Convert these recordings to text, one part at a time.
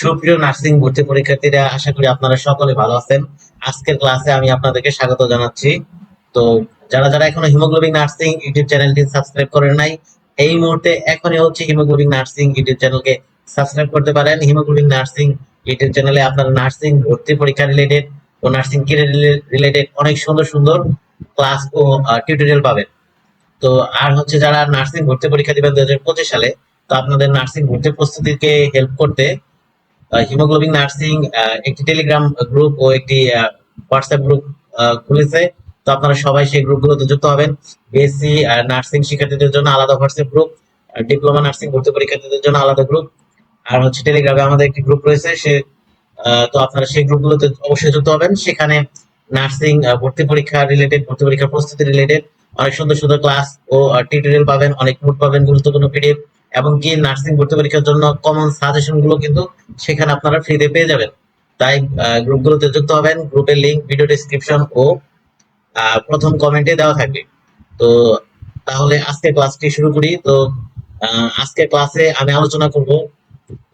সুপ্রিয় নার্সিং ভর্তি পরীক্ষার্থীরা, আশা করি আপনারা সকলে ভালো আছেন। আজকের ক্লাসে আমি আপনাদেরকে স্বাগত জানাচ্ছি। তো যারা যারা এখনও হিমোগ্লোবিন নার্সিং ইউটিউব চ্যানেলটি সাবস্ক্রাইব করেন নাই, এই মুহূর্তে এখনই হচ্ছে হিমোগ্লোবিন নার্সিং ইউটিউব চ্যানেলকে সাবস্ক্রাইব করতে পারেন। হিমোগ্লোবিন নার্সিং ইউটিউব চ্যানেলে আপনারা নার্সিং ভর্তি পরীক্ষা রিলেটেড ও নার্সিং কেরিয়ার রিলেটেড অনেক সুন্দর সুন্দর ক্লাস ও টিউটোরিয়াল পাবেন। তো আর হচ্ছে যারা নার্সিং ভর্তি পরীক্ষা দিবেন দু হাজার পঁচিশ সালে, তো আপনাদের নার্সিং ভর্তি প্রস্তুতিকে হেল্প করতে হিমোগ্লোবিন নার্সিং একটি টেলিগ্রাম গ্রুপ ও একটি হোয়াটসঅ্যাপ গ্রুপ খুলেছে। তো আপনারা সবাই সেই গ্রুপগুলোতে যুক্ত হবেন। বিএসসি নার্সিং শিক্ষার্থীদের জন্য আলাদা হোয়াটসঅ্যাপ গ্রুপ ডিপ্লোমা নার্সিং ভর্তি পরীক্ষার্থীদের জন্য আলাদা গ্রুপ আর হচ্ছে টেলিগ্রামে আমাদের একটি গ্রুপ রয়েছে, সে তো আপনারা সেই গ্রুপগুলোতে অবশ্যই যুক্ত হবেন। সেখানে নার্সিং ভর্তি পরীক্ষা রিলেটেড ভর্তি পরীক্ষার প্রস্তুতি রিলেটেড অনেক সুন্দর সুন্দর ক্লাস ও টিউটোরিয়াল পাবেন, অনেক নোট পাবেন, গুরুত্বপূর্ণ পিডিএফ এবং কি নার্সিং ভর্তি পরীক্ষার জন্য কমন সাজেশনগুলো কিন্তু সেখানে আপনারা ফ্রিতে পেয়ে যাবেন। তাই গ্রুপগুলোতে যুক্ত হবেন গ্রুপের লিংক ভিডিও ডেসক্রিপশন ও প্রথম কমেন্টে দেওয়া থাকবে। তো, তাহলে আজকে ক্লাসটি শুরু করি। তো আজকে ক্লাসে আমি আলোচনা করব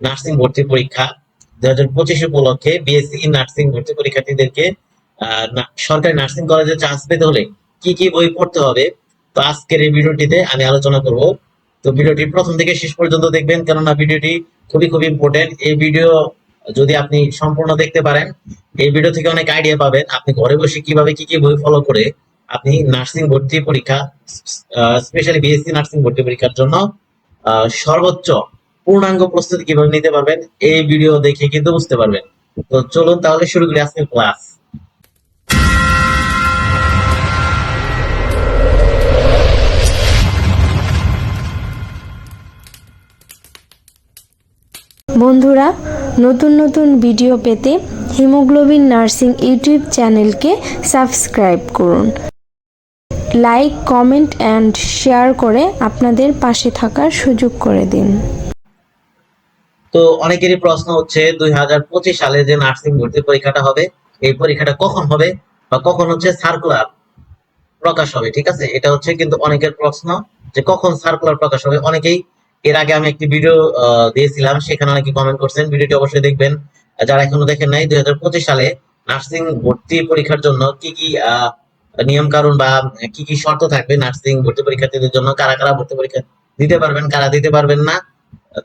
নার্সিং ভর্তি পরীক্ষা। দুই হাজার পঁচিশ উপলক্ষে বিএসসি নার্সিং ভর্তি পরীক্ষার্থীদেরকে সরকারি নার্সিং কলেজে চান্স পেতে হলে কি কি বই পড়তে হবে, তো আজকের এই ভিডিওটিতে আমি আলোচনা করব। তো ভিডিওটি প্রথম থেকে শেষ পর্যন্ত দেখবেন, কেননা ভিডিওটি খুবই খুবই ইম্পর্টেন্ট এই ভিডিও যদি আপনি সম্পূর্ণ দেখতে পারেন, এই ভিডিও থেকে অনেক আইডিয়া পাবেন, আপনি ঘরে বসে কীভাবে কি কি বই ফলো করে আপনি নার্সিং ভর্তি পরীক্ষা স্পেশালি বিএসসি নার্সিং ভর্তি পরীক্ষার জন্য সর্বোচ্চ পূর্ণাঙ্গ প্রস্তুতি কীভাবে নিতে পারবেন, এই ভিডিও দেখে কিন্তু বুঝতে পারবেন। তো চলুন তাহলে শুরু করি আজকের ক্লাস বন্ধুরা, নতুন নতুন ভিডিও পেতে হিমোগ্লোবিন নার্সিং ইউটিউব চ্যানেলকে সাবস্ক্রাইব করুন। লাইক কমেন্ট অ্যান্ড শেয়ার করে আপনাদের পাশে থাকার সুযোগ করে দিন। তো অনেকেরই প্রশ্ন হচ্ছে, দুই হাজার পঁচিশ সালে যে নার্সিং ভর্তি পরীক্ষাটা হবে, এই পরীক্ষাটা কখন হবে বা কখন হচ্ছে সার্কুলার প্রকাশ হবে, ঠিক আছে? এটা হচ্ছে কিন্তু অনেকের প্রশ্ন যে কখন সার্কুলার প্রকাশ হবে। অনেকেই এর আগে আমি একটি ভিডিও দিয়েছিলাম, সেখানে অনেকে কমেন্ট করছেন ভিডিওটি অবশ্যই দেখবেন। যারা এখনও দেখেন নাই, দুই হাজার পঁচিশ সালে নার্সিং ভর্তি পরীক্ষার জন্য কি কি নিয়ম কানুন বা কি কি শর্ত থাকবে নার্সিং ভর্তি পরীক্ষার্থীদের জন্য, কারা কারা ভর্তি পরীক্ষা দিতে পারবেন, কারা দিতে পারবেন না,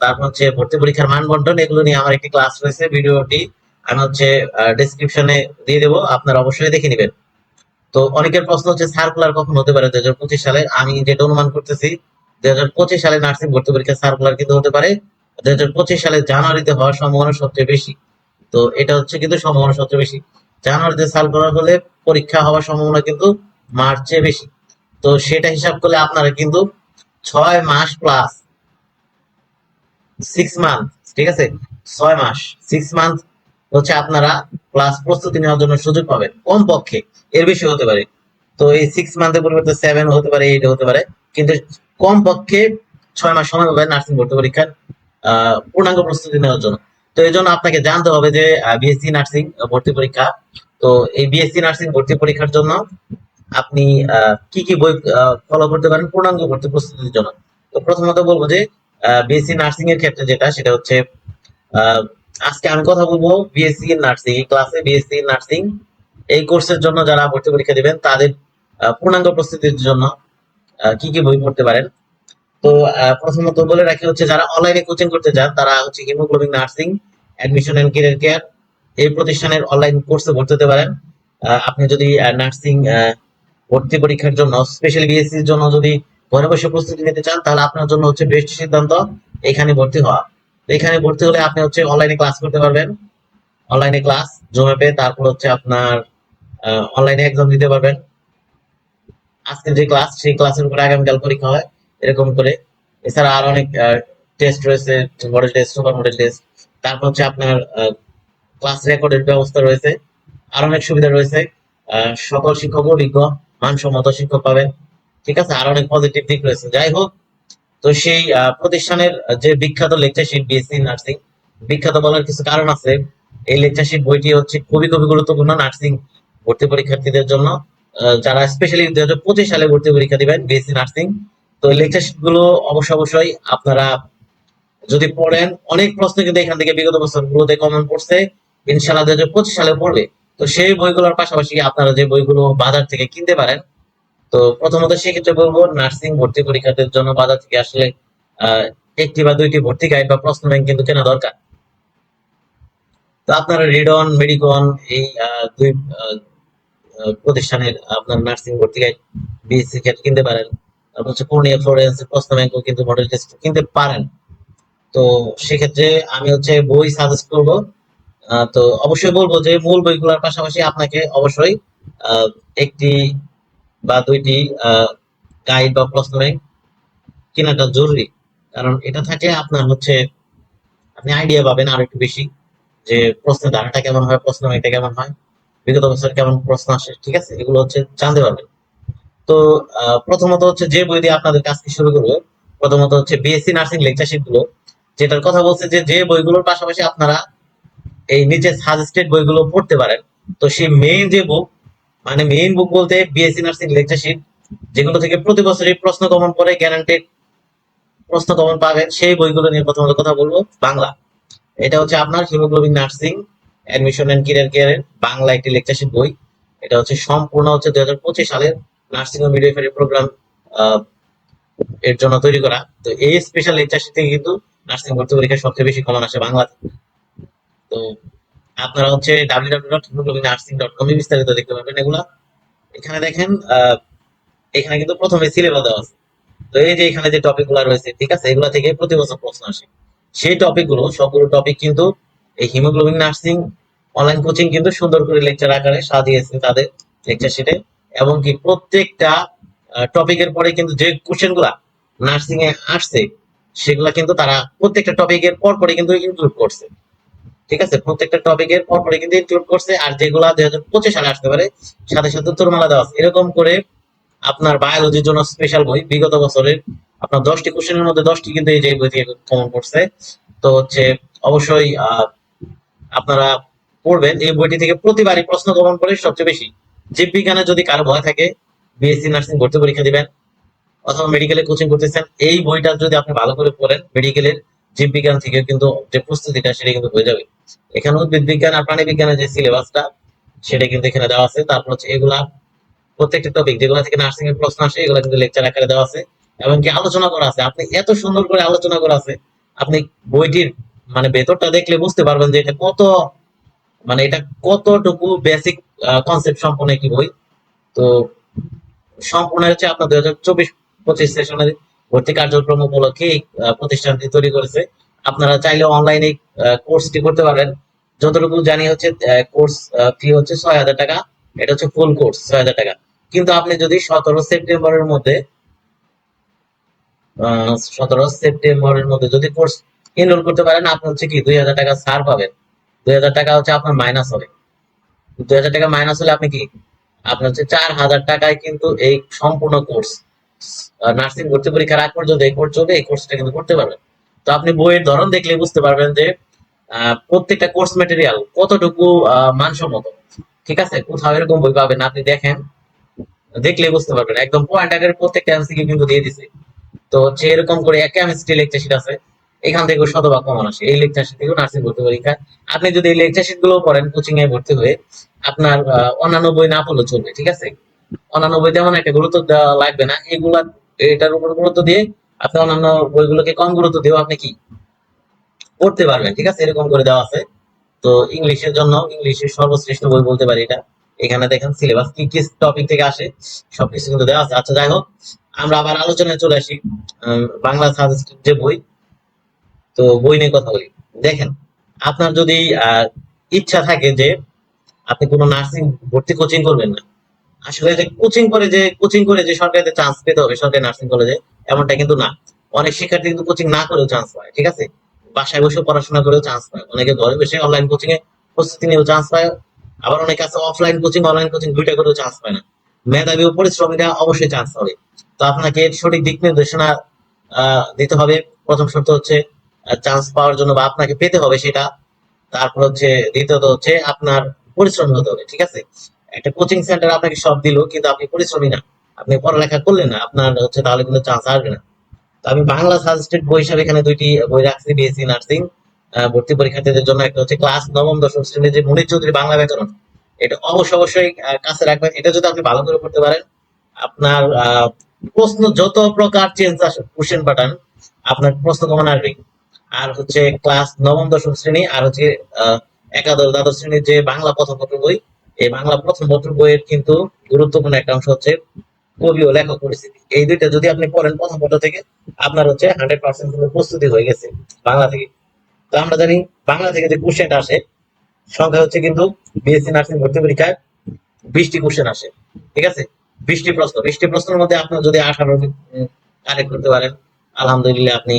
তারপর হচ্ছে ভর্তি পরীক্ষার মান বন্টন এগুলো নিয়ে আমার একটি ক্লাস রয়েছে ভিডিওটি আমি হচ্ছে ডেসক্রিপশনে দিয়ে দেবো, আপনারা অবশ্যই দেখে নেবেন। তো অনেকের প্রশ্ন হচ্ছে সার্কুলার কখন হতে পারে দুই হাজার পঁচিশ সালে? আমি যেটা অনুমান করতেছি দুই হাজার পঁচিশ সালে নার্সিং ভর্তি পরীক্ষা সার্কুলার কিন্তু হতে পারে। দুই হাজার পঁচিশ সালে জানুয়ারিতে হওয়ার সম্ভাবনা সবচেয়ে বেশি। তো এটা হচ্ছে কিন্তু সম্ভাবনা সবচেয়ে বেশি। জানুয়ারিতে সার্কুলার হলে পরীক্ষা হওয়ার সম্ভাবনা কিন্তু মার্চে বেশি। তো সেটা হিসাব করলে আপনারা কিন্তু ছয় মাস প্লাস সিক্স মান্থ ঠিক আছে? ছয় মাস সিক্স মান্থ হচ্ছে আপনারা প্লাস প্রস্তুতি নেওয়ার জন্য সুযোগ পাবেন কম পক্ষে এর বেশি হতে পারে। তো এই সিক্স মান্থের পরিবর্তে সেভেন হতে পারে এইট হতে পারে। কিন্তু কম পক্ষে ছয় মাস সময় পাবেন নার্সিং ভর্তি পরীক্ষার পূর্ণাঙ্গ প্রস্তুতি নেওয়ার জন্য। তো এই জন্য আপনাকে জানতে হবে যে বিএসসি নার্সিং ভর্তি পরীক্ষা, তো এই বিএসসি নার্সিং ভর্তি পরীক্ষার জন্য আপনি কি কি বই ফলো করতে পারেন পূর্ণাঙ্গ ভর্তি প্রস্তুতির জন্য। তো প্রথমত বলব যে বিএসসি নার্সিং এর ক্ষেত্রে যেটা, সেটা হচ্ছে আজকে আমি কথা বলব বিএসসি নার্সিং, এই ক্লাসে বিএসসি নার্সিং, এই কোর্সের জন্য যারা ভর্তি পরীক্ষা দিবেন, তাদের পূর্ণাঙ্গ প্রস্তুতির জন্য কি কি বই পড়তে পারেন? তো প্রথমত বলে রাখি হচ্ছে, যারা অনলাইনে কোচিং করতে চান, তারা হচ্ছে Hemoglobin Nursing admission and career care এই প্রতিষ্ঠানের অনলাইন কোর্সে ভর্তি হতে পারেন। আপনি যদি নার্সিং ভর্তি পরীক্ষার জন্য স্পেশাল বিএসসি এর জন্য যদি ঘরে বসে প্রস্তুতি নিতে চান, তাহলে আপনার জন্য হচ্ছে বেস্ট সিদ্ধান্ত এখানে ভর্তি হওয়া। এখানে ভর্তি হলে আপনি হচ্ছে অনলাইনে ক্লাস করতে পারবেন। অনলাইনে ক্লাস জমে পেয়ে তারপর হচ্ছে আপনার অনলাইনে এক্সাম দিতে পারবেন। আজকে যে ক্লাস সেই ক্লাসের উপরে আগামীকাল পরীক্ষা হয়, এরকম করে। এছাড়া আর অনেক টেস্ট রয়েছে model test super model test তারপর হচ্ছে আপনার ক্লাস রেকর্ডের ব্যবস্থা রয়েছে। আর অনেক সুবিধা রয়েছে। সকল শিক্ষক অভিজ্ঞ মানসম্মত শিক্ষক পাবেন। ঠিক আছে? আর অনেক পজিটিভ দিক রয়েছে। যাই হোক, তো সেই প্রতিষ্ঠানের যে বিখ্যাত লেকচারশিপ বিএসসি নার্সিং বিখ্যাত বলার কিছু কারণ আছে। এই লেকচারশিপ বইটি হচ্ছে খুবই খুবই গুরুত্বপূর্ণ নার্সিং ভর্তি পরীক্ষার্থীদের জন্য। যারা স্পেশালি দুই হাজার পঁচিশ সালে ভর্তি পরীক্ষা দিবেন বিএসসি নার্সিং তো এই লেকচারশিটগুলো অবশ্যই অবশ্যই আপনারা যদি পড়েন, অনেক প্রশ্ন কিন্তু এখান থেকে বিগত বছরগুলোতে কমন পড়ছে ইনশাল্লাহ দুই হাজার পঁচিশ সালে পড়বে। তো সেই বইগুলোর পাশাপাশি আপনারা যে বইগুলো বাজার থেকে কিনতে পারেন, তো প্রথমত সেক্ষেত্রে বলব নার্সিং ভর্তি পরীক্ষার্থীর জন্য বাজার থেকে আসলে একটি বা দুইটি ভর্তি গাইড বা প্রশ্ন ব্যাংক কিন্তু কেনা দরকার। তো আপনারা রিডন, মেডিকন, এই দুই প্রতিষ্ঠানের আপনার নার্সিং ভর্তি গাইড বিএসসি ক্ষেত্রে কিনতে পারেন। তারপর হচ্ছে পূর্ণিয়া ফ্লোরেন্স প্রশ্ন ব্যাংকও কিন্তু মডেল টেস্ট কিনতে পারেন। তো সেক্ষেত্রে আমি হচ্ছে বই সাজেস্ট করব। তো অবশ্যই বলব যে মূল বইগুলোর পাশাপাশি আপনাকে অবশ্যই একটি বা দুইটি গাইড বা প্রশ্ন ব্যাংক কেনাটা জরুরি। কারণ এটা থাকে আপনার হচ্ছে আপনি আইডিয়া পাবেন আরও একটু বেশি যে প্রশ্নের ধারাটা কেমন হয় প্রশ্ন ব্যাংকটা কেমন হয়। বিগত বছর কেমন প্রশ্ন আসে, ঠিক আছে? এগুলো হচ্ছে জানতে পারবেন। তো প্রথমত হচ্ছে যে বই দিয়ে আপনাদের কাজকে শুরু করব, প্রথমত হচ্ছে বিএসসি নার্সিং লেকচারশিপগুলো, যেটার কথা বলছে যে যে বইগুলোর পাশাপাশি আপনারা এই নিচে সাজেস্টেড বইগুলো পড়তে পারেন। তো সেই মেইন যে বুক মানে মেইন বুক বলতে বিএসসি নার্সিং লেকচারশিপ যেগুলো থেকে প্রতি বছরই প্রশ্ন কমন পড়ে গ্যারান্টেড প্রশ্ন কমন পাবেন, সেই বইগুলো নিয়ে প্রথমত কথা বলব, বাংলা। এটা হচ্ছে আপনার Hemoglobin Nursing admission and career কেয়ারের বাংলা একটি লেকচারশিপ বই। এটা হচ্ছে সম্পূর্ণ হচ্ছে দুই হাজার পঁচিশ সালের নার্সিং ও মিডওয়াইফারি প্রোগ্রাম এর জন্য তৈরি করা। তো এই স্পেশাল লেকচারশিপ থেকে কিন্তু নার্সিং ভর্তি পরীক্ষায় সবচেয়ে বেশি কমন আসে বাংলাতে। তো আপনারা হচ্ছে ডট কমে বিস্তারিত দেখতে পাবেন এগুলা। এখানে দেখেন এখানে কিন্তু প্রথমে সিলেবাস দেওয়া আছে। তো এই যে এখানে যে টপিকগুলো রয়েছে, ঠিক আছে, এগুলা থেকে প্রতি বছর প্রশ্ন আসে। সেই টপিকগুলো, সবগুলো টপিক কিন্তু এই হিমোগ্লোবিন নার্সিং অনলাইন কোচিং কিন্তু সুন্দর করে লেকচার আকারে সাজিয়েছে তাদের লেকচার শিটে এবং কি প্রত্যেকটা টপিকের পরে কিন্তু যে কোশ্চেনগুলা নার্সিং এ আসছে সেগুলা কিন্তু তারা প্রত্যেকটা টপিকের পর পরে কিন্তু ইনক্লুড করছে। ঠিক আছে? প্রত্যেকটা টপিকের পর পরে কিন্তু ইনক্লুড করছে। আর যেগুলা দুই হাজার পঁচিশ সালে আসতে পারে সাথে সাথে উত্তরমালা দেওয়া আছে। এরকম করে আপনার বায়োলজির জন্য স্পেশাল বই বিগত বছরের আপনার দশটি কোশ্চেনের মধ্যে দশটি কিন্তু এই যে বই থেকে কমন করছে। তো হচ্ছে অবশ্যই আহ, আপনারা পড়বেন এই বইটি থেকে প্রতিবারই প্রশ্ন গ্রহণ করে সবচেয়ে বেশি। জীববিজ্ঞানে যদি কারও ভয় থাকে বিএসসি নার্সিং ভর্তি পরীক্ষা দিবেন অথবা মেডিকেলে কোচিং করতেছেন, এই বইটা যদি আপনি ভালো করে পড়েন মেডিকেলের জীববিজ্ঞান থেকে কিন্তু যে প্রস্তুতিটা, সেটা কিন্তু হয়ে যাবে। এখানে উদ্ভিদ বিজ্ঞান আর প্রাণী বিজ্ঞানের যে সিলেবাসটা সেটা কিন্তু এখানে দেওয়া আছে। তারপর হচ্ছে এগুলা, প্রত্যেকটা টপিক যেগুলো থেকে নার্সিং এর প্রশ্ন আসে, এগুলো কিন্তু লেকচার আকারে দেওয়া আছে। এবং কি আলোচনা করা আছে, আপনি এত সুন্দর করে আলোচনা করা আছে, আপনি বইটির মানে ভেতরটা দেখলে বুঝতে পারবেন যে এটা কত মানে এটা কতটুকু বেসিক কনসেপ্ট সম্পন্ন একটি বই। তো সম্পূর্ণ হচ্ছে আপনার দুই হাজার চব্বিশ পঁচিশ সেশনের ভর্তি কার্যক্রম উপলক্ষে এই প্রতিষ্ঠানটি তৈরি করেছে। আপনারা চাইলে অনলাইনে কোর্সটি করতে পারেন যতটুকু জানি হচ্ছে কোর্স ফি হচ্ছে ছয় হাজার টাকা। এটা হচ্ছে ফুল কোর্স ছয় হাজার টাকা। কিন্তু আপনি যদি সতেরো সেপ্টেম্বরের মধ্যে সতেরো সেপ্টেম্বরের মধ্যে যদি কোর্স এনরোল করতে পারেন আপনি হচ্ছে কি দুই হাজার টাকা ছাড় পাবেন। দুই হাজার টাকা হচ্ছে আপনার মাইনাস হবে। দুই হাজার টাকা মাইনাস হলে আপনি কি? আপনার হচ্ছে চার হাজার টাকায় কিন্তু এই সম্পূর্ণ কোর্স নার্সিং ভর্তি পরীক্ষার আগ পর্যন্ত এই কোর্স চলবে, এই কোর্সটা কিন্তু করতে পারবেন। তো আপনি বইয়ের ধরন দেখলে বুঝতে পারবেন যে প্রত্যেকটা কোর্স মেটেরিয়াল কতটুকু মানসম্মত। ঠিক আছে? কোথাও এরকম বই পাবেন, আপনি দেখেন, দেখলে বুঝতে পারবেন। একদম পয়েন্ট আগের প্রত্যেকটা এমসিকিউ কিন্তু দিয়ে দিছে। তো হচ্ছে এরকম করে কেমিস্ট্রি লেকচার শিট আছে। এখান থেকে শতভাগ কমন আসে। এই লেকচার শিট থেকেও নার্সিং ভর্তি পরীক্ষা। আপনি যদি এই লেকচার শিটগুলো পড়েন কোচিং এ ভর্তি হয়ে আপনার অন্যান্য বই না পড়লে চলবে, ঠিক আছে? অন্যান্য বই তেমন একটা গুরুত্ব দেওয়া লাগবে না। এগুলা, এটার উপর গুরুত্ব দিয়ে আপনি অন্যান্য বইগুলোকে কম গুরুত্ব দিয়েও আপনি কি? পড়তে পারবেন, ঠিক আছে? এরকম করে দেওয়া আছে। তো ইংলিশের জন্য, ইংলিশের সর্বশ্রেষ্ঠ বই বলতে পারি এটা। এখানে দেখেন সিলেবাস কি কি টপিক থেকে আসে, সবকিছু কিন্তু দেওয়া আছে। আচ্ছা যাই হোক, আমরা আবার আলোচনায় চলে আসি। বাংলা সাজেস্টেড যে বই তো বই নিয়ে কথা বলি। দেখেন, আপনার যদি ইচ্ছা থাকে যে আপনি কোনো নার্সিং ভর্তি কোচিং করবেন না, আসলে যে কোচিং করে যে কোচিং করে যে সরকারিতে চান্স পেতে হবে, সরকারি নার্সিং কলেজে এমনটা কিন্তু না। অনেক শিক্ষার্থী কিন্তু কোচিং না করেও চান্স পায়, ঠিক আছে? বাসায় বসে পড়াশোনা করেও চান্স পায়। অনেকে ঘরে বসে অনলাইন কোচিং এ প্রস্তুতি নিয়েও চান্স পায়, আবার অনেকে আছে অফলাইন কোচিং অনলাইন কোচিং দুইটা করেও চান্স পায় না। মেধাবী ও পরিশ্রমীরা অবশ্যই চান্স পাবে। তো আপনাকে সঠিক দিক নির্দেশনা দিতে হবে। প্রথম শর্ত হচ্ছে চান্স পাওয়ার জন্য বা আপনাকে পেতে হবে সেটা। তারপর হচ্ছে দ্বিতীয়ত হচ্ছে আপনার পরিশ্রমী হতে হবে, ঠিক আছে? একটা কোচিং সেন্টার আপনাকে সব দিল, কিন্তু আপনি পরিশ্রমী না। আপনি পড়ালেখা করলেন না, আপনার হচ্ছে তাহলে কিন্তু চান্স আসবে না। তো আমি বাংলা সাজেস্টেড বই হিসাবে এখানে দুইটি বই রাখছি বিএসসি নার্সিং ভর্তি পরীক্ষার্থীদের জন্য একটা হচ্ছে ক্লাস নবম, দশম শ্রেণির যে মনির চৌধুরী বাংলা ব্যাকরণ, এটা অবশ্যই অবশ্যই কাছে রাখবেন। এটা যদি আপনি ভালো করে পড়তে পারেন, আপনার প্রশ্ন যত প্রকার চেঞ্জ আসে কোশ্চেন প্যাটার্ন আপনার প্রশ্ন কমন আসবে আর হচ্ছে ক্লাস নবম, দশম শ্রেণি আর হচ্ছে একাদশ, দ্বাদশ শ্রেণির যে বাংলা প্রথম পত্র বই, এই বাংলা প্রথম পত্র বইয়ের কিন্তু গুরুত্বপূর্ণ একটা অংশ হচ্ছে কবি ও লেখক পরিস্থিতি এই দুইটা যদি আপনি পড়েন প্রথম পত্র থেকে, আপনার হচ্ছে হান্ড্রেড পার্সেন্ট প্রস্তুতি হয়ে গেছে বাংলা থেকে। তো আমরা জানি বাংলা থেকে যে কোশ্চেনটা আসে, সংখ্যা হচ্ছে কিন্তু বিএসসি নার্সিং ভর্তি পরীক্ষায় বিশটি কোশ্চেন আসে। ঠিক আছে? বিশটি প্রশ্ন। বিশটি প্রশ্নের মধ্যে আপনার যদি আঠারো কারেক্ট করতে পারেন আলহামদুলিল্লাহ আপনি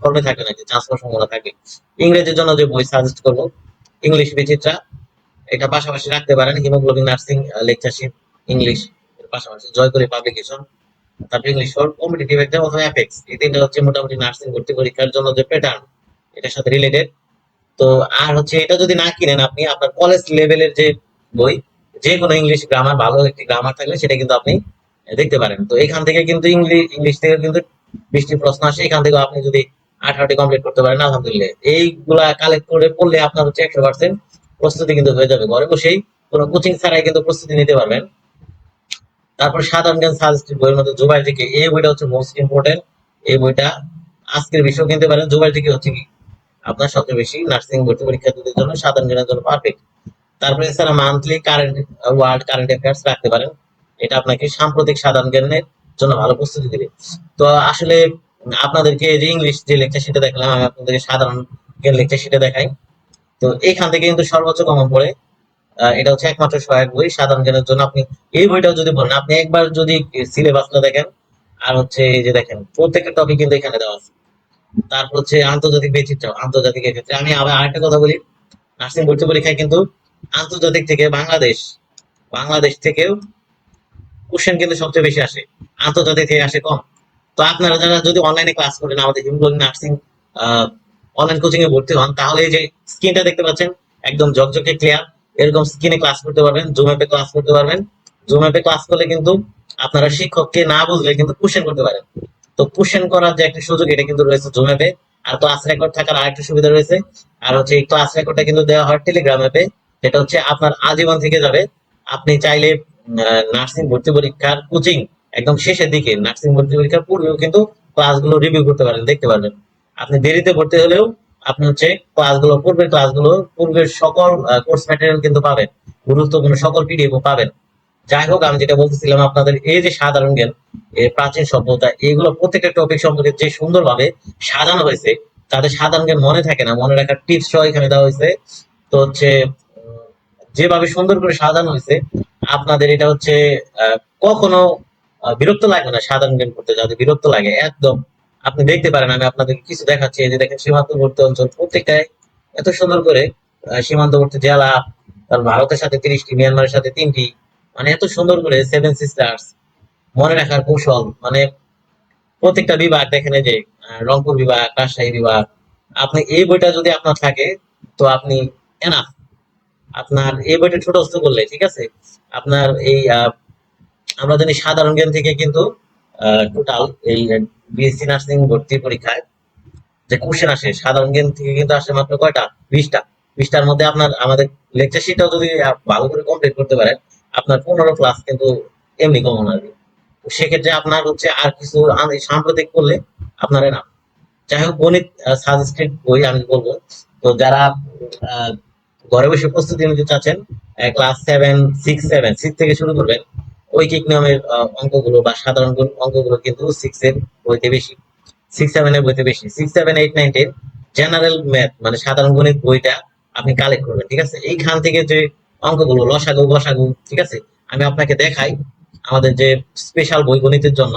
ফর্মে থাকবেন আর চান্স পাওয়ার সম্ভাবনা থাকে। ইংরেজির জন্য যে বই সাজেস্ট করব ইংলিশ বিচিত্রা, এটা পাশাপাশি রাখতে পারেন হিমোগ্লোবিন নার্সিং লেকচারশিপ ইংলিশ এর পাশাপাশি, জয় করে পাবলিকেশন তারপর ইংলিশ ফর কম্পিটিটিভ এক্সাম অথবা অ্যাপেক্স এই তিনটা হচ্ছে মোটামুটি নার্সিং ভর্তি পরীক্ষার জন্য যে প্যাটার্ন এটার সাথে রিলেটেড তো আর হচ্ছে, এটা যদি না কিনেন আপনি, আপনার কলেজ লেভেলের যে বই, যে কোনো ইংলিশ গ্রামার ভালো একটি গ্রামার থাকলে সেটা কিন্তু আপনি দেখতে পারেন। তো এখান থেকে কিন্তু ইংলিশ ইংলিশ থেকে কিন্তু বৃষ্টি প্রশ্ন আসে, এখান থেকে আপনি যদি আঠারোটি কমপ্লিট করতে পারেন, আলহামদুলিল্লাহ। এইগুলা কালেক্ট করে পড়লে আপনার হচ্ছে একশো পার্সেন্ট প্রস্তুতি কিন্তু হয়ে যাবে ঘরে বসেই। কোনো কোচিং ছাড়াই কিন্তু প্রস্তুতি নিতে পারবেন। তারপর সাধারণ জ্ঞান বইয়ের মধ্যে থেকে এই বইটা হচ্ছে মোস্ট ইম্পর্টেন্ট এই বইটা আজকের বিষয় কিনতে পারেন। জুবাইর থেকে হচ্ছে কি? আপনার সবচেয়ে বেশি নার্সিং ভর্তি জন্য, সাধারণ জ্ঞানের জন্য পারফেক্ট তারপরে এছাড়া monthly current world current affairs রাখতে পারেন। এটা আপনাকে সাম্প্রতিক সাধারণ জ্ঞানের জন্য ভালো প্রস্তুতি দেবে তো আসলে আপনাদেরকে যে ইংলিশ যে লেকচার সেটা দেখলাম, আমি আপনাদেরকে সাধারণ লেকচার সেটা দেখাই। তো এখান থেকে কিন্তু সর্বোচ্চ কমন পড়ে। এটা হচ্ছে একমাত্র সহায়ক বই, সাধারণ জ্ঞানের জন্য। আপনি এই বইটাও যদি বলেন আপনি একবার যদি সিলেবাসটা দেখেন, আর হচ্ছে এই যে দেখেন, প্রত্যেকটা টপিক কিন্তু এখানে দেওয়া আছে। তারপর হচ্ছে আন্তর্জাতিক বৈচিত্র্য, আন্তর্জাতিক ক্ষেত্রে আমি আবার আরেকটা কথা বলি, নার্সিং ভর্তি পরীক্ষায় কিন্তু আন্তর্জাতিক থেকে বাংলাদেশ বাংলাদেশ থেকেও কোশ্চেন কিন্তু সবচেয়ে বেশি আসে। আন্তর্জাতিক থেকে আসে কম। তো আপনারা যারা যদি অনলাইনে ক্লাস করেন, আমাদের হিমোগ্লোবিন নার্সিং অনলাইন কোচিং এ ভর্তি হন, তাহলে এই যে স্ক্রিনটা দেখতে পাচ্ছেন, একদম ঝকঝকে ক্লিয়ার এরকম স্ক্রিনে ক্লাস করতে পারবেন জুম অ্যাপে ক্লাস করতে পারবেন। জুম অ্যাপে ক্লাস করলে কিন্তু আপনারা শিক্ষককে না বুঝলে কিন্তু কোশ্চেন করতে পারেন। তো কোশ্চেন করার যে একটা সুযোগ, এটা কিন্তু রয়েছে জুম অ্যাপে আর ক্লাস রেকর্ড থাকার আরেকটা সুবিধা রয়েছে। আর হচ্ছে এই ক্লাস রেকর্ডটা কিন্তু দেওয়া হয় টেলিগ্রাম অ্যাপে যেটা হচ্ছে আপনার আজীবন থেকে যাবে। আপনি চাইলে নার্সিং ভর্তি পরীক্ষার কোচিং একদম শেষের দিকে নার্সিং ভর্তি পরীক্ষার পূর্বেও কিন্তু ক্লাসগুলো রিভিউ করতে পারেন, দেখতে পারবেন। আপনি দেরিতে ভর্তি হলেও আপনি হচ্ছে ক্লাসগুলো পূর্বের ক্লাসগুলো পূর্বের সকল কোর্স ম্যাটেরিয়াল কিন্তু পাবেন, গুরুত্বপূর্ণ সকল পিডিএফ পাবেন। যাই হোক, আমি যেটা বলতেছিলাম আপনাদের, এই যে সাধারণ জ্ঞান প্রাচীন সভ্যতা, এগুলো প্রত্যেকটা টপিক সম্পর্কে যে সুন্দরভাবে সাজানো হয়েছে তাদের সাধারণ জ্ঞান মনে থাকে না, মনে রাখার টিপস এখানে দেওয়া হয়েছে। তো হচ্ছে যেভাবে সুন্দর করে সাজানো হয়েছে, আপনাদের এটা হচ্ছে কখনো বিরক্ত লাগে না সাধারণ জ্ঞান করতে যাতে বিরক্ত লাগে, একদম। আপনি দেখতে পারেন, আমি আপনাদেরকে কিছু দেখাচ্ছি যে দেখেন সীমান্তবর্তী অঞ্চল, প্রত্যেকটায় এত সুন্দর করে সীমান্তবর্তী জেলা, তার ভারতের সাথে তিরিশটি, মিয়ানমারের সাথে তিনটি মানে এত সুন্দর করে সেভেন সিস্টার্স মনে রাখার কৌশল মানে প্রত্যেকটা বিভাগ, দেখেন যে রংপুর বিভাগ, রাজশাহী বিভাগ, আপনি এই বইটা যদি আপনার থাকে, তো আপনি এনাফ আপনার এই বইটা ছোটস্থ করলে ঠিক আছে? আপনার এই আমরা জানি সাধারণ জ্ঞান থেকে কিন্তু টোটাল এই বিএসসি নার্সিং ভর্তি পরীক্ষায় যে কোশ্চেন আসে, সাধারণ জ্ঞান থেকে কিন্তু আসে মাত্র কয়টা? বিশটা। বিশটার মধ্যে আপনার, আমাদের লেকচার শিটটাও যদি ভালো করে কমপ্লিট করতে পারেন, আপনার পনেরো ক্লাস কিন্তু এমনি কমন আসবে সেক্ষেত্রে আপনার হচ্ছে আর কিছু সাম্প্রতিক করলে আপনার না যাই হোক, গণিত সাজেস্টেড বই আমি বলব। তো যারা ঘরে বসে প্রস্তুতি নিতে চাচ্ছেন class seven six seven six থেকে শুরু করবেন। ঐকিক নিয়মের আহ, অঙ্কগুলো বা সাধারণ অঙ্কগুলো কিন্তু সিক্স এর বইতে বেশি। সিক্স সেভেন এর বইতে বেশি। Six seven eight nine ten general math মানে সাধারণ গণিত বইটা আপনি কালেক্ট করবেন ঠিক আছে? এইখান থেকে যে অঙ্কগুলো লসাগু বসাগু ঠিক আছে? আমি আপনাকে দেখাই আমাদের যে স্পেশাল বই গণিতের জন্য।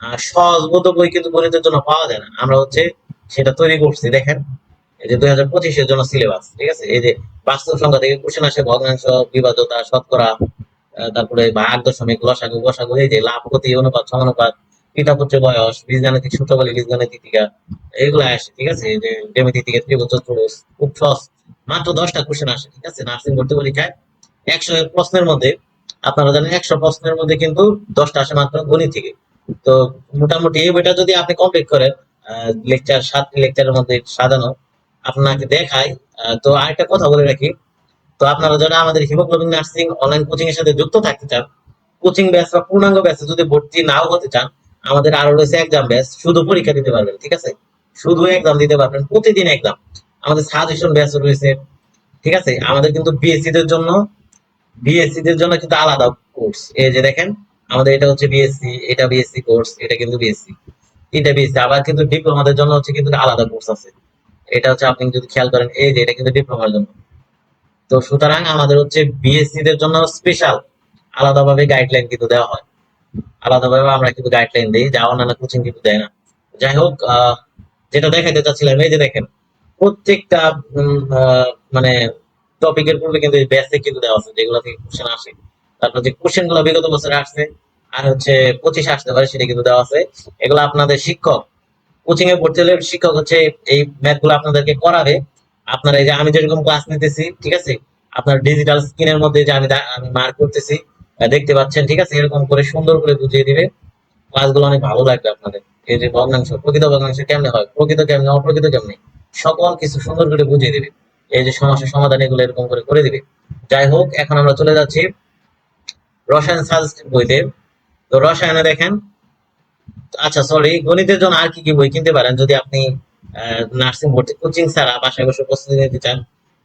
আর সহজবোধ বই কিন্তু গণিতের জন্য পাওয়া যায় না। আমরা হচ্ছে সেটা তৈরি করছি দেখেন। এই যে দুই হাজার পঁচিশের জন্য সিলেবাস ঠিক আছে? এই যে বাস্তব সংখ্যা থেকে কোশ্চেন আসে, ভগ্নাংশ, বিভাজ্যতা, শতকরা তারপরে ভাগ দশমিক লসাগু বসাগু এই যে লাভ, ক্ষতি, অনুপাত, সমানুপাত পিতা পুত্র বয়স, বীজগাণিতিক সূত্রাবলী, বীজগাণিতিক টিকা, এগুলো আসে, ঠিক আছে? যে থেকে ত্রিভুজ, চতুর্ভুজ খুব সহজ মাত্র দশটা কোশ্চেন আসে, ঠিক আছে? নার্সিং ভর্তি পরীক্ষায় একশো প্রশ্নের মধ্যে, আপনারা জানেন একশো প্রশ্নের মধ্যে কিন্তু দশটা আসে মাত্র গণিত থেকে। তো মোটামুটি এই বইটা যদি আপনি কমপ্লিট করেন লেকচার সাতটি লেকচারের মধ্যে সাজানো আপনাকে দেখাই। তো আরেকটা কথা বলে রাখি। তো আপনারা যারা আমাদের হিমোগ্লোবিন নার্সিং অনলাইন কোচিং এর সাথে যুক্ত থাকতে চান, কোচিং ব্যাচ বা পূর্ণাঙ্গ ব্যাচে যদি ভর্তি নাও হতে চান, আমাদের আরও রয়েছে এক্সাম ব্যাচ শুধু পরীক্ষা দিতে পারবেন, ঠিক আছে? শুধু এক্সাম দিতে পারবেন, প্রতিদিন এক্সাম আমাদের সাজেশন ব্যাচ রয়েছে, ঠিক আছে? আমাদের কিন্তু বিএসসি দের জন্য বিএসসি দের জন্য কিন্তু আলাদা কোর্স এই যে দেখেন, আমাদের এটা হচ্ছে বিএসসি এটা বিএসসি কোর্স এটা কিন্তু বিএসসি এটা বিএসসি আবার কিন্তু ডিপ্লোমাদের জন্য হচ্ছে কিন্তু আলাদা কোর্স আছে। এটা হচ্ছে আপনি যদি খেয়াল করেন, এই যে এটা কিন্তু ডিপ্লোমার জন্য। তো সুতরাং আমাদের হচ্ছে বিএসসি দের জন্য স্পেশাল আলাদাভাবে গাইডলাইন কিন্তু দেওয়া হয়। আলাদাভাবে আমরা কিন্তু গাইডলাইন দিই, যা অন্যান্য কোচিং কিন্তু দেয় না। যাই হোক যেটা দেখাইতে চাচ্ছিলাম, এই যে দেখেন, প্রত্যেকটা মানে টপিকের পূর্বে কিন্তু বেসিক কিন্তু দেওয়া আছে, যেগুলো থেকে কোশ্চেন আসে। তারপর যে কোশ্চেনগুলো বিগত বছরে আসছে, আর হচ্ছে পঁচিশ আসতে পারে, সেটা কিন্তু দেওয়া আছে। এগুলো আপনাদের শিক্ষক কোচিং এ ভর্তি হলে শিক্ষক হচ্ছে এই ম্যাথগুলো আপনাদেরকে করাবে। আপনারা এই যে আমি যেরকম ক্লাস নিতেছি, ঠিক আছে? আপনার ডিজিটাল স্ক্রিনের মধ্যে যে আমি আমি মার্ক করতেছি দেখতে পাচ্ছেন, ঠিক আছে? এরকম করে সুন্দর করে বুঝিয়ে দিবে। ক্লাসগুলো অনেক ভালো লাগবে আপনাদের। এই যে ভগ্নাংশ, প্রকৃত ভগ্নাংশ কেমনে হয়? প্রকৃত কেমনে, অপ্রকৃত কেমনে? সকল কিছু সুন্দর করে বুঝিয়ে দিবে। এই যে সমস্যার সমাধান এগুলো এরকম করে করে দিবে। যাই হোক, এখন আমরা চলে যাচ্ছি রসায়ন সাজেস্টেড বইতে। তো রসায়নে দেখেন আচ্ছা সরি গণিতের জন্য আর কি কি বই কিনতে পারেন? যদি আপনি নার্সিং ভর্তি কোচিং ছাড়া বাসায় বসে প্রস্তুতি নিতে চান,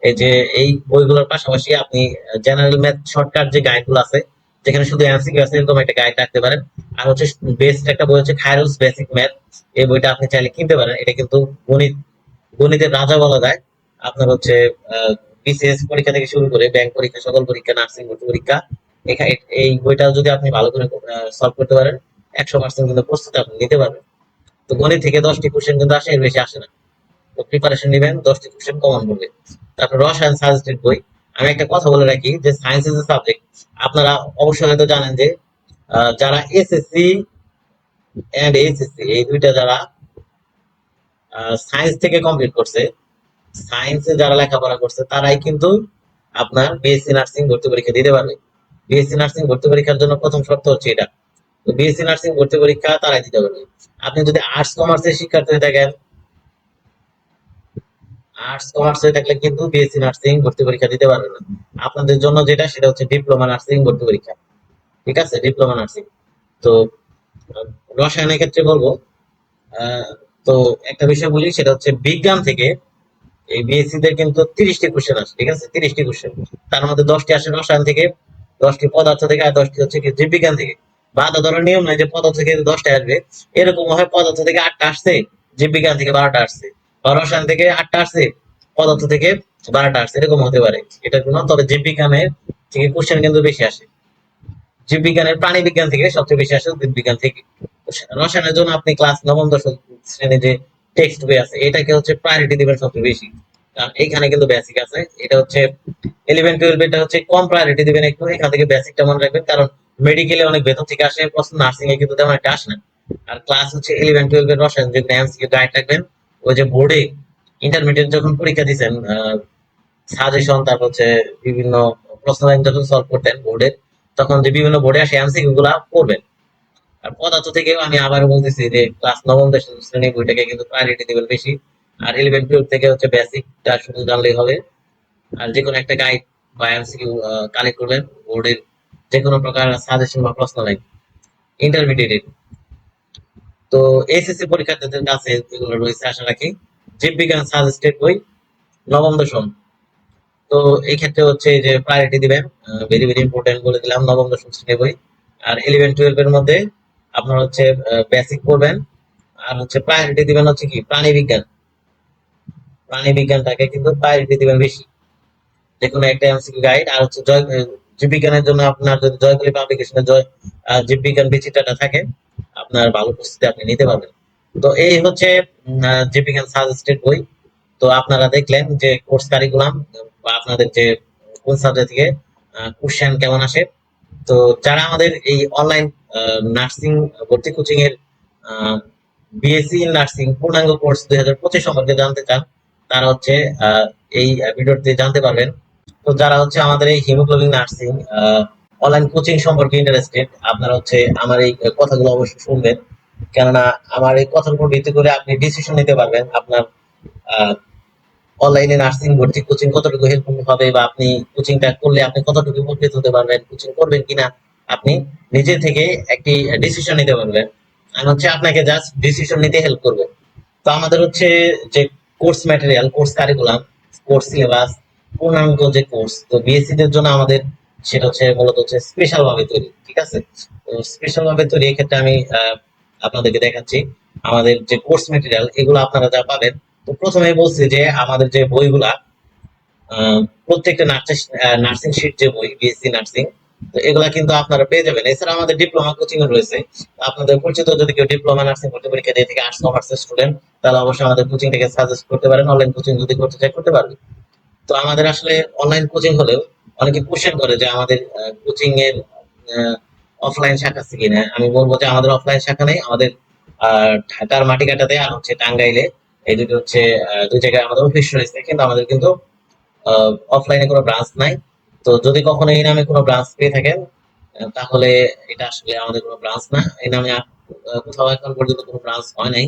এই যে এই বইগুলোর পাশাপাশি আপনি জেনারেল ম্যাথ শর্টকাট যে গাইডগুলো আছে, যেখানে শুধু এমসিকিউ আছে, এরকম একটা গাইড রাখতে পারেন। আর হচ্ছে বেস্ট একটা বই হচ্ছে খায়রুস বেসিক ম্যাথ এই বইটা আপনি চাইলে কিনতে পারেন। এটা কিন্তু গণিত, গণিতের রাজা বলা যায়। আপনার হচ্ছে বিসিএস পরীক্ষা থেকে শুরু করে ব্যাংক পরীক্ষা, সকল পরীক্ষা নার্সিং ভর্তি পরীক্ষা এই বইটা যদি আপনি ভালো করে সলভ করতে পারেন একশো পার্সেন্ট কিন্তু প্রস্তুতি আপনি নিতে পারবেন। তো গণিত থেকে দশটি কোশ্চেন কিন্তু আসে, এর বেশি আসে না। তো প্রিপারেশন নেবেন, দশটি কোশ্চেন কমন পড়বে তারপর রসায়ন সাজেস্টেড বই। আমি একটা কথা বলে রাখি যে সায়েন্স ইজ সাবজেক্ট আপনারা অবশ্যই হয়তো জানেন যে যারা এসএসসি এন্ড এইচএসসি এই দুইটা যারা সায়েন্স থেকে কমপ্লিট করছে সায়েন্সে যারা লেখাপড়া করছে, তারাই কিন্তু আপনার বিএসসি নার্সিং ভর্তি পরীক্ষা দিতে পারবে। বিএসসি নার্সিং ভর্তি পরীক্ষার জন্য প্রথম শর্ত হচ্ছে এটা। বিএসসি নার্সিং ভর্তি পরীক্ষা তারাই দিতে পারবে। আপনি যদি আর্টস কমার্সের শিক্ষার্থী থাকেন আর্টস কমার্স হয়ে থাকলে কিন্তু বিএসসি নার্সিং ভর্তি পরীক্ষা দিতে পারবেন না। আপনাদের জন্য যেটা, সেটা হচ্ছে ডিপ্লোমা নার্সিং ভর্তি পরীক্ষা। ঠিক আছে? ডিপ্লোমা নার্সিং তো, রসায়নের ক্ষেত্রে বলব তো একটা বিষয় বলি, সেটা হচ্ছে বিজ্ঞান থেকে এই বিএসসি দের কিন্তু তিরিশটি কোশ্চেন আসে। ঠিক আছে? তিরিশটি কোশ্চেন তার মধ্যে দশটি আসে রসায়ন থেকে, দশটি পদার্থ থেকে, আর দশটি হচ্ছে জীববিজ্ঞান থেকে। বাধা ধরার নিয়ম নাই যে পদার্থ থেকে দশটা আসবে। এরকম হয় পদার্থ থেকে আটটা আসছে, জীববিজ্ঞান থেকে বারোটা আসছে। বা রসায়ন থেকে আটটা আসছে, পদার্থ থেকে বারোটা আসছে, এরকম হতে পারে। এটা কোনো, তবে জীববিজ্ঞানের থেকে কোশ্চেন কিন্তু বেশি আসে। জীববিজ্ঞানের, প্রাণী বিজ্ঞান থেকে সবচেয়ে বেশি আসে উদ্ভিদ বিজ্ঞান থেকে রসায়নের জন্য আপনি ক্লাস নবম, দশম শ্রেণি যে টেক্সট বই আছে, এটাকে হচ্ছে প্রায়োরিটি দিবেন সবচেয়ে বেশি। কারণ এইখানে কিন্তু বেসিক আছে। এটা হচ্ছে ইলেভেন টুয়েলভ এটা হচ্ছে কম প্রায়োরিটি দিবেন একটু। এখান থেকে বেসিকটা মনে রাখবেন। কারণ মেডিকেলে অনেক ভেতর থেকে আসে, প্রশ্ন নার্সিং এ কিন্তু তেমন একটা আসে না। আর ক্লাস হচ্ছে ইলেভেন টুয়েলভ এর রসায়ন যেগুলো এমসিকিউ গাইড রাখবেন, ওই যে বোর্ডে ইন্টারমিডিয়েট যখন পরীক্ষা দিচ্ছেন সাজেশন তারপর হচ্ছে বিভিন্ন প্রশ্ন ব্যাংক যখন সলভ করতেন বোর্ডে তখন যে বিভিন্ন বোর্ডে আসে এমসিকিউ গুলা পড়বেন আর পদার্থ থেকেও আমি আবার বলতেছি যে ক্লাস নবম দশম শ্রেণি বইটাকে কিন্তু প্রায়োরিটি দিবেন বেশি। আর ইলেভেন টুয়েলভ থেকে হচ্ছে বেসিকটা শুধু জানলেই হবে। আর যে কোনো একটা গাইড বা এমসিকিউ কালেক্ট করবেন বোর্ডের যে কোনো প্রকার সাজেশন বা প্রশ্ন নাই ইন্টারমিডিয়েট তো এসএসসি পরীক্ষার্থীদের কাছে যেগুলো রয়েছে, আশা রাখি জীববিজ্ঞান সাজেস্টেড বই নবম দশম। তো এই ক্ষেত্রে হচ্ছে যে প্রায়োরিটি দিবেন ভেরি ভেরি ইম্পর্টেন্ট বলে দিলাম, নবম দশম শ্রেণি বই। আর ইলেভেন টুয়েলভ এর মধ্যে আপনার হচ্ছে বেসিক পড়বেন। আর হচ্ছে প্রায়োরিটি দিবেন হচ্ছে কি? প্রাণী বিজ্ঞান। প্রাণী বিজ্ঞানটাকে কিন্তু প্রায়োরিটি দিবেন বেশি। যে কোনো একটা এমসিকিউ গাইড আর হচ্ছে জয় জীববিজ্ঞানের জন্য আপনার যদি জয়গুলি পাবলিকেশনে জয় আহ, জীববিজ্ঞান বিচিত্রটা থাকে আপনার ভালো প্রস্তুতি আপনি নিতে পারবেন। তো এই হচ্ছে জীববিজ্ঞান সাজেস্টেড বই। তো আপনারা দেখলেন যে কোর্স কারিকুলাম বা আপনাদের যে কোন সাবজেক্ট থেকে কোশ্চেন কেমন আসে। তো যারা আমাদের এই অনলাইন নার্সিং ভর্তি কোচিং এর বিএসসি ইন নার্সিং পূর্ণাঙ্গ কোর্স দুই হাজার পঁচিশ সম্পর্কে জানতে চান তারা হচ্ছে এই ভিডিওতে জানতে পারবেন। তো যারা হচ্ছে আমাদের এই হিমোগ্লোবিন নার্সিং অনলাইন কোচিং সম্পর্কে ইন্টারেস্টেড আপনারা হচ্ছে আমার এই কথাগুলো অবশ্যই শুনবেন। কেননা আমার এই কথার উপর ভিত্তি করে আপনি ডিসিশন নিতে পারবেন আপনার অনলাইনে নার্সিং ভর্তি কোচিং কতটুকু হেল্পফুল হবে বা আপনি কোচিংটা করলে আপনি কতটুকু উপকৃত হতে পারবেন কোচিং করবেন কিনা, আপনি নিজে থেকে একটি ডিসিশন নিতে পারবেন। আমি হচ্ছে আপনাকে জাস্ট ডিসিশন নিতে হেল্প করব। তো আমাদের হচ্ছে যে course material course curriculum course syllabus পূর্ণাঙ্গ যে কোর্স তো বিএসসি দের জন্য আমাদের সেটা হচ্ছে মূলত হচ্ছে স্পেশাল ভাবে তৈরি, ঠিক আছে? তো স্পেশাল ভাবে তৈরি এক্ষেত্রে আমি আপনাদেরকে দেখাচ্ছি আমাদের যে কোর্স ম্যাটেরিয়াল এগুলো আপনারা যা পাবেন, তো প্রথমে বলছি যে আমাদের যে বইগুলা প্রত্যেকটা নার্সিং শিট যে বই বিএসসি নার্সিং তো এগুলা কিন্তু আপনারা পেয়ে যাবেন। এছাড়া আমাদের ডিপ্লোমা কোচিং রয়েছে। আপনাদের পরিচিত যদি কেউ ডিপ্লোমা নার্সিং করতে পরীক্ষা দিয়ে থেকে আর্টস কমার্সের স্টুডেন্ট তাহলে অবশ্যই আমাদের কোচিং থেকে সাজেস্ট করতে পারেন। অনলাইন কোচিং যদি করতে চাই করতে পারবে। তো আমাদের আসলে অনলাইন কোচিং হলেও অনেকে কোশ্চেন করে যে আমাদের কোচিং এর অফলাইন শাখা আছে কিনা। আমি বলব যে আমাদের অফলাইন শাখা নেই, আমাদের ঢাকার মাটিকাটাতে আর হচ্ছে টাঙ্গাইলে এই দুটো হচ্ছে দুই জায়গায় আমাদের অফিস রয়েছে, কিন্তু আমাদের কিন্তু অফলাইনে কোনো ব্রাঞ্চ নাই। তো যদি কখনো এই নামে কোনো ব্রাঞ্চ পেয়ে থাকেন তাহলে এটা আসলে আমাদের কোনো ব্রাঞ্চ না। এই নামে কোথাও এখন পর্যন্ত কোনো ব্রাঞ্চ হয় নাই।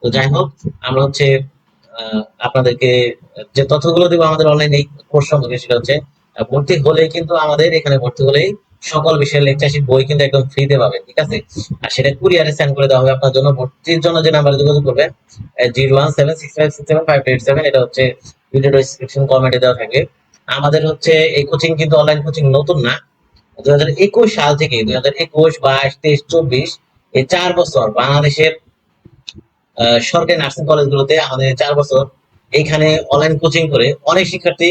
তো যাই হোক, আমরা হচ্ছে আপনাদেরকে যে তথ্যগুলো দেবো আমাদের অনলাইন এই কোর্স সম্পর্কে সেটা হচ্ছে ভর্তি হলেই কিন্তু আমাদের এখানে ভর্তি হলেই সকল বিষয়ের লেকচারশিট বই কিন্তু একদম ফ্রিতে পাবেন, ঠিক আছে? আর সেটা কুরিয়ারে সেন্ড করে দেওয়া হবে আপনার জন্য। ভর্তির জন্য যে নাম্বারে যোগাযোগ করবেন zero one seven six five six seven five eight seven, এটা হচ্ছে ভিডিও ডিসক্রিপশন কমেন্টে দেওয়া থাকে। আমাদের হচ্ছে এই কোচিং কিন্তু অনলাইন কোচিং নতুন না। দুই হাজার একুশ সাল থেকে দুই হাজার একুশ, বাইশ, তেইশ, চব্বিশ, এই চার বছর বাংলাদেশের সরকারি নার্সিং কলেজগুলোতে আমাদের চার বছর এইখানে অনলাইন কোচিং করে অনেক শিক্ষার্থী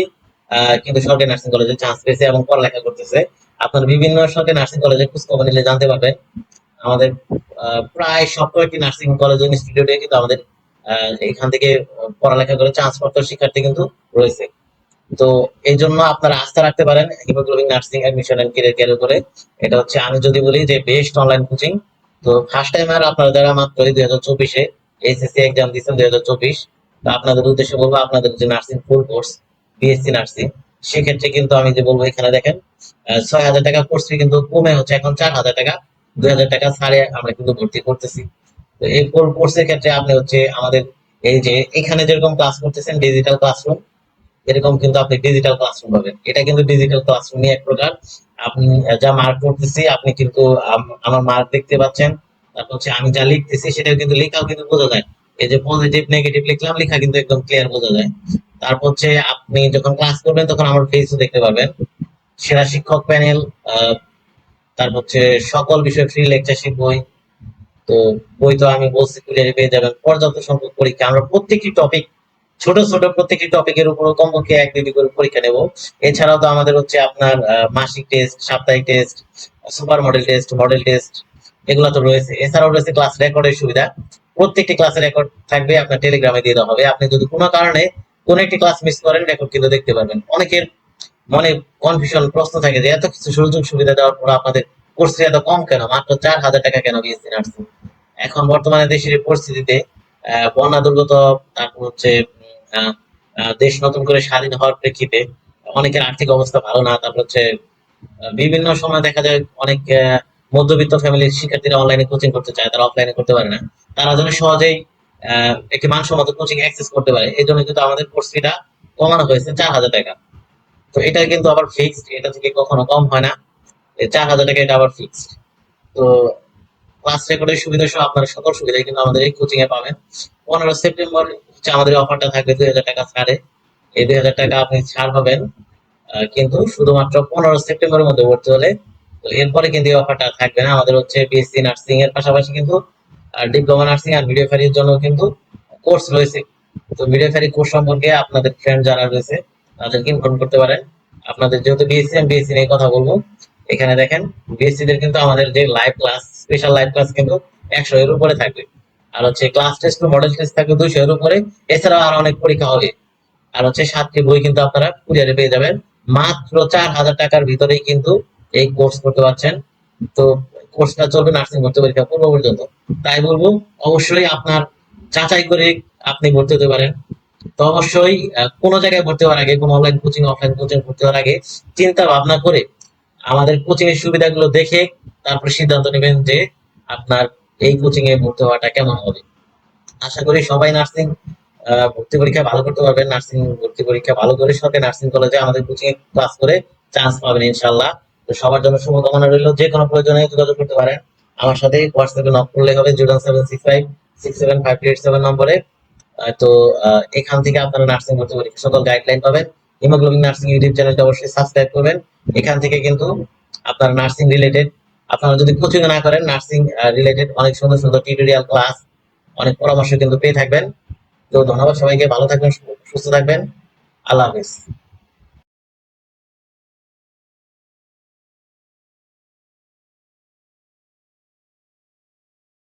কিন্তু সরকারি নার্সিং কলেজে চান্স পেয়েছে এবং পড়ালেখা করতেছে। আপনার বিভিন্ন সরকারি নার্সিং কলেজে খোঁজ খবর নিলে জানতে পারবেন। আমাদের প্রায় সব কয়েকটি নার্সিং কলেজ ইনস্টিটিউটে কিন্তু আমাদের এখান থেকে পড়ালেখা করে চান্স প্রাপ্ত শিক্ষার্থী কিন্তু রয়েছে। তো এই জন্য আপনারা আস্থা রাখতে পারেন Hemoglobin Nursing admission and career career করে এটা হচ্ছে আমি যদি বলি যে বেস্ট অনলাইন কোচিং তো ফার্স্ট টাইম আর আপনারা যারা মাত্র দুই হাজার চব্বিশে এইচএসসি এক্সাম দিচ্ছেন দুই হাজার চব্বিশ। তো আপনাদের উদ্দেশ্যে বলব, আপনাদের যে nursing full course BSc nursing সেক্ষেত্রে কিন্তু আমি যে বলব এখানে দেখেন ছয় হাজার টাকা কোর্স ফি কিন্তু কমে হচ্ছে এখন চার হাজার টাকা। দুই হাজার টাকা ছাড়ে আমরা কিন্তু ভর্তি করতেছি। তো এই কোর্সের ক্ষেত্রে আপনি হচ্ছে আমাদের এই যে এখানে যেরকম ক্লাস করতেছেন ডিজিটাল ক্লাসরুম এরকম কিন্তু আপনি ডিজিটাল ক্লাসরুম পাবেন। এটা কিন্তু ডিজিটাল ক্লাসরুম এক প্রকার। আপনি যা মার্ক করতেছি, আপনি কিন্তু আমার মার্ক দেখতে পাচ্ছেন। তারপর হচ্ছে আমি যা লিখতেছি সেটাও কিন্তু লেখাও কিন্তু বোঝা যায়। এই যে পজিটিভ নেগেটিভ লিখলাম, লেখা কিন্তু একদম ক্লিয়ার বোঝা যায়। তারপর হচ্ছে আপনি যখন ক্লাস করবেন, তখন আমার ফেসও দেখতে পাবেন সেরা শিক্ষক প্যানেল তারপর হচ্ছে সকল বিষয় ফ্রি লেকচারশিপ বই। তো বই তো আমি বলছি কুরিয়ারে পেয়ে যাবেন। পর্যাপ্ত সংখ্যক পরীক্ষা। আমরা প্রত্যেকটি টপিক ছোট ছোট প্রত্যেকটি টপিকের উপর কমপক্ষে এক দুটি করে পরীক্ষা নেব। এছাড়াও তো আমাদের হচ্ছে আপনার মাসিক টেস্ট সাপ্তাহিক test super model test model test এগুলো তো রয়েছে। এছাড়াও রয়েছে ক্লাস রেকর্ডের সুবিধা। প্রত্যেকটি ক্লাসের রেকর্ড থাকবে আপনার টেলিগ্রামে দিয়ে দেওয়া হবে। আপনি যদি কোনো কারণে কোন একটি ক্লাস মিস করেন রেকর্ড কিন্তু দেখতে পারবেন। অনেকের মনে কনফিউশন প্রশ্ন থাকে যে এত কিছু সুযোগ সুবিধা দেওয়ার পর আপনাদের কোর্স এত কম কেন? মাত্র চার হাজার টাকা কেন বিএসসি নার্সিং এখন বর্তমানে দেশের পরিস্থিতিতে বন্যা দুর্গত তারপর হচ্ছে দেশ নতুন করে স্বাধীন হওয়ার প্রেক্ষিতে অনেকের আর্থিক অবস্থা ভালো না। তারপর হচ্ছে বিভিন্ন সময় দেখা যায় অনেক আহ, মধ্যবিত্ত ফ্যামিলির শিক্ষার্থীরা অনলাইনে কোচিং করতে চায়, তারা অফলাইনে করতে পারে না। তারা যেন সহজেই একটি মানসম্মত কোচিং অ্যাক্সেস করতে পারে। এই জন্য কিন্তু আমাদের কোর্স ফিটা কমানো হয়েছে চার হাজার টাকা। তো এটা কিন্তু আবার ফিক্সড এটা থেকে কখনো কম হয় না। চার হাজার টাকা এটা আবার ফিক্সড তো ক্লাস রেকর্ডের সুবিধা সহ আপনার সকল সুবিধা কিন্তু আমাদের এই কোচিং এ পাবেন। পনেরো সেপ্টেম্বর হচ্ছে আমাদের অফারটা থাকবে দুই হাজার টাকা ছাড়ে। এই দুই হাজার টাকা আপনি ছাড় পাবেন কিন্তু শুধুমাত্র পনেরো সেপ্টেম্বরের মধ্যে ভর্তি হলে তো এরপরে কিন্তু এই অফারটা থাকবে না। আমাদের হচ্ছে বিএসসি নার্সিং এর পাশাপাশি কিন্তু ডিপ্লোমা নার্সিং আর ভিডিও ফেরির জন্য কিন্তু কোর্স রয়েছে। তো ভিডিও ফেরি কোর্স সম্পর্কে আপনাদের ফ্রেন্ড যারা রয়েছে, তাদেরকে ইনফর্ম করতে পারেন। আপনাদের যেহেতু বিএসসি আমি বিএসসি নিয়ে কথা বলব। এখানে দেখেন বিএসসি দের কিন্তু আমাদের যে live class special live class কিন্তু একশো এর উপরে থাকবে। আর হচ্ছে ক্লাস টেস্ট মডেল টেস্ট থাকবে দুইশো এর উপরে। এছাড়াও আরও অনেক পরীক্ষা হবে। আর হচ্ছে সাতটি বই কিন্তু আপনারা কুরিয়ারে পেয়ে যাবেন। মাত্র চার হাজার টাকার ভিতরেই কিন্তু এই কোর্স করতে পারছেন। তো কোর্সটা চলবে নার্সিং ভর্তি পরীক্ষা পূর্ব পর্যন্ত। তাই বলব, অবশ্যই আপনার যাচাই করে আপনি ভর্তি হতে পারেন। তো অবশ্যই কোনো জায়গায় ভর্তি হওয়ার আগে, কোনো অনলাইন কোচিং অফলাইন কোচিং ভর্তি হওয়ার আগে চিন্তা ভাবনা করে আমাদের কোচিং এর সুবিধাগুলো দেখে তারপর সিদ্ধান্ত নেবেন যে আপনার এই কোচিং এ ভর্তি হওয়াটা কেমন হবে। আশা করি সবাই নার্সিং ভর্তি পরীক্ষা ভালো করতে পারবেন। নার্সিং ভর্তি পরীক্ষা ভালো করে সরকারি নার্সিং কলেজে আমাদের কোচিং এ ক্লাস করে চান্স পাবেন ইনশাল্লাহ সবার জন্য শুভকামনা রইল। যে কোনো প্রয়োজনে যোগাযোগ করতে পারেন। আমার সাথে হোয়াটসঅ্যাপে নক করলে হবে zero seven six five six seven five eight seven নম্বরে। তো এখান থেকে আপনারা নার্সিং ভর্তি পরীক্ষা, সকল গাইডলাইন পাবেন। হিমোগ্লোবিন নার্সিং ইউটিউব চ্যানেলটা অবশ্যই সাবস্ক্রাইব করবেন। এখান থেকে কিন্তু আপনার নার্সিং রিলেটেড আপনারা যদি কোচিং না করেন নার্সিং রিলেটেড অনেক সুন্দর সুন্দর টিউটোরিয়াল ক্লাস অনেক পরামর্শ কিন্তু পেয়ে থাকবেন। তো ধন্যবাদ সবাইকে, ভালো থাকবেন, সুস্থ থাকবেন। আল্লাহ হাফিজ।